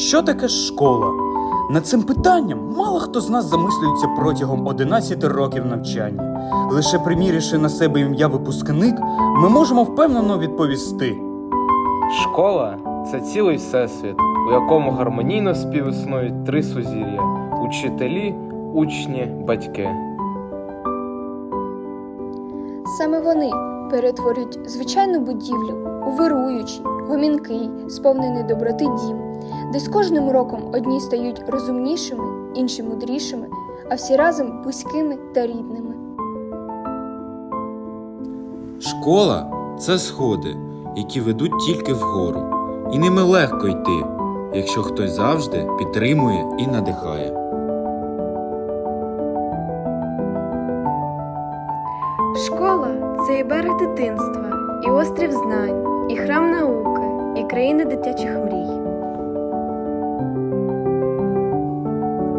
Що таке школа? Над цим питанням мало хто з нас замислюється протягом 11 років навчання. Лише примірявши на себе ім'я випускник, ми можемо впевнено відповісти. Школа це цілий всесвіт, у якому гармонійно співіснують три сузір'я учителі, учні, батьки. Саме вони перетворюють звичайну будівлю у вируючий, гомінкий, сповнений доброти дім, де з кожним роком одні стають розумнішими, інші мудрішими, а всі разом близькими та рідними. Школа це сходи, які ведуть тільки вгору, і ними легко йти, якщо хтось завжди підтримує і надихає. Школа це і берег дитинства, і острів знань, і храм науки, і країна дитячих мрій.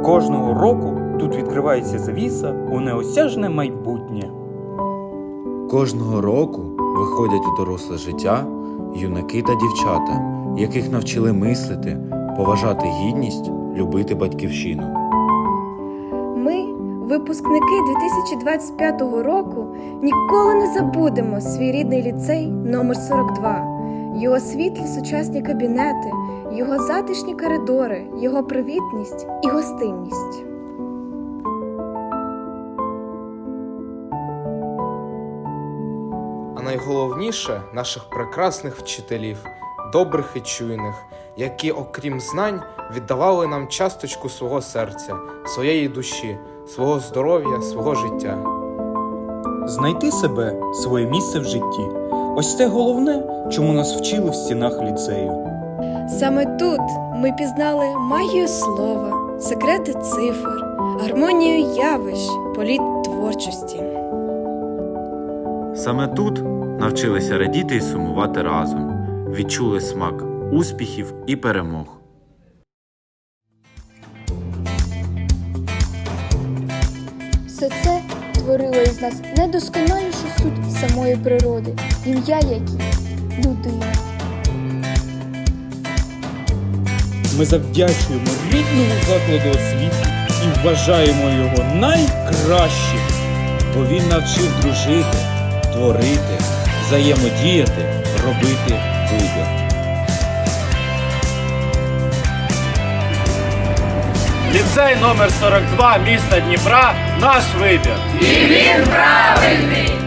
Кожного року тут відкривається завіса у неосяжне майбутнє. Кожного року виходять у доросле життя юнаки та дівчата, яких навчили мислити, поважати гідність, любити батьківщину. Ми, випускники 2025 року, ніколи не забудемо свій рідний ліцей номер 42 його світлі сучасні кабінети, його затишні коридори, його привітність і гостинність. А найголовніше наших прекрасних вчителів, добрих і чуйних, які, окрім знань, віддавали нам часточку свого серця, своєї душі, свого здоров'я, свого життя. Знайти себе, своє місце в житті. Ось це головне, чому нас вчили в стінах ліцею. Саме тут ми пізнали магію слова, секрети цифр, гармонію явищ, політ творчості. Саме тут навчилися радіти і сумувати разом, відчули смак успіхів і перемог. Все це творило із нас найдосконалішу суть самої природи, ім'я якій людина. Ми завдячуємо рідному закладу освіти і вважаємо його найкращим, бо він навчив дружити, творити, взаємодіяти, робити вибір. Ліцей номер 42 міста Дніпра наш вибір. І він правильний!